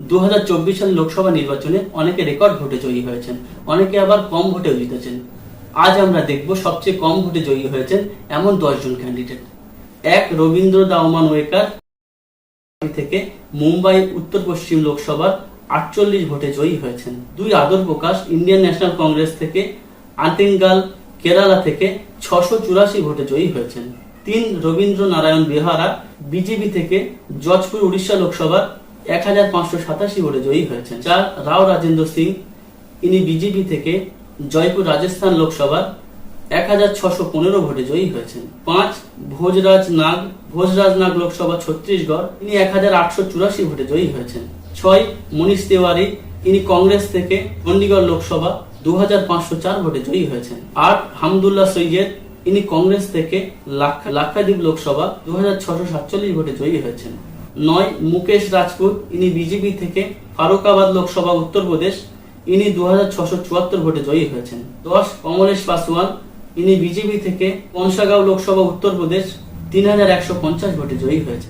দু সাল লোকসভা নির্বাচনে অনেকে রেকর্ড ভোটে জয়ী হয়েছেন, অনেকে আবার কম ভোটেও জিতেছেন। আজ আমরা দেখব সবচেয়ে কম ভোটে জয়ী হয়েছেন এমন দশজন ক্যান্ডিডেট এক রবীন্দ্র দাওমান ওয়েকার থেকে মুম্বাই উত্তর পশ্চিম লোকসভার আটচল্লিশ ভোটে জয়ী হয়েছেন। দুই আদর প্রকাশ ইন্ডিয়ান ন্যাশনাল কংগ্রেস থেকে আটিঙ্গাল কেরালা থেকে ছশো চুরাশি ভোটে জয়ী হয়েছেন। তিন রবীন্দ্র নারায়ণ বেহারা বিজেপি থেকে জজপুর উড়িষ্যা লোকসভার এক হাজার পাঁচশো সাতাশি ভোটে জয়ী হয়েছেন চার রাও রাজেন্দ্র সিং। ইনি বিজেপি থেকে জয়পুর রাজস্থান লোকসভার এক হাজার ছশো পনেরো ভোটে জয়ী হয়েছেন। পাঁচ, ভোজরাজ নাগ ভোজরাজ নাগ লোকসভা ছত্তিশগড়, ইনি এক হাজার আটশো চুরাশি ভোটে জয়ী হয়েছেন। ছয়, মনীষ তেওয়ারি, ইনি কংগ্রেস থেকে চণ্ডীগড় লোকসভা দু হাজার পাঁচশো চার ভোটে জয়ী হয়েছেন। আট, হামদুল্লাহ সৈয়দ, ইনি কংগ্রেস থেকে লাক্ষা- লাক্ষাদ্বীপ লোকসভা দু হাজার ছশো সাতচল্লিশ ভোটে জয়ী হয়েছেন। নয় মুকেশ রাজপুত, ইনি বিজেপি থেকে ফারুকাবাদ লোকসভা উত্তরপ্রদেশ ইনি দু ভোটে জয়ী হয়েছেন। দশ কমলেশ পাসওয়ান ইনি বিজেপি থেকে কনসাগাঁও লোকসভা উত্তরপ্রদেশ তিন হাজার একশো পঞ্চাশ ভোটে জয়ী হয়েছেন।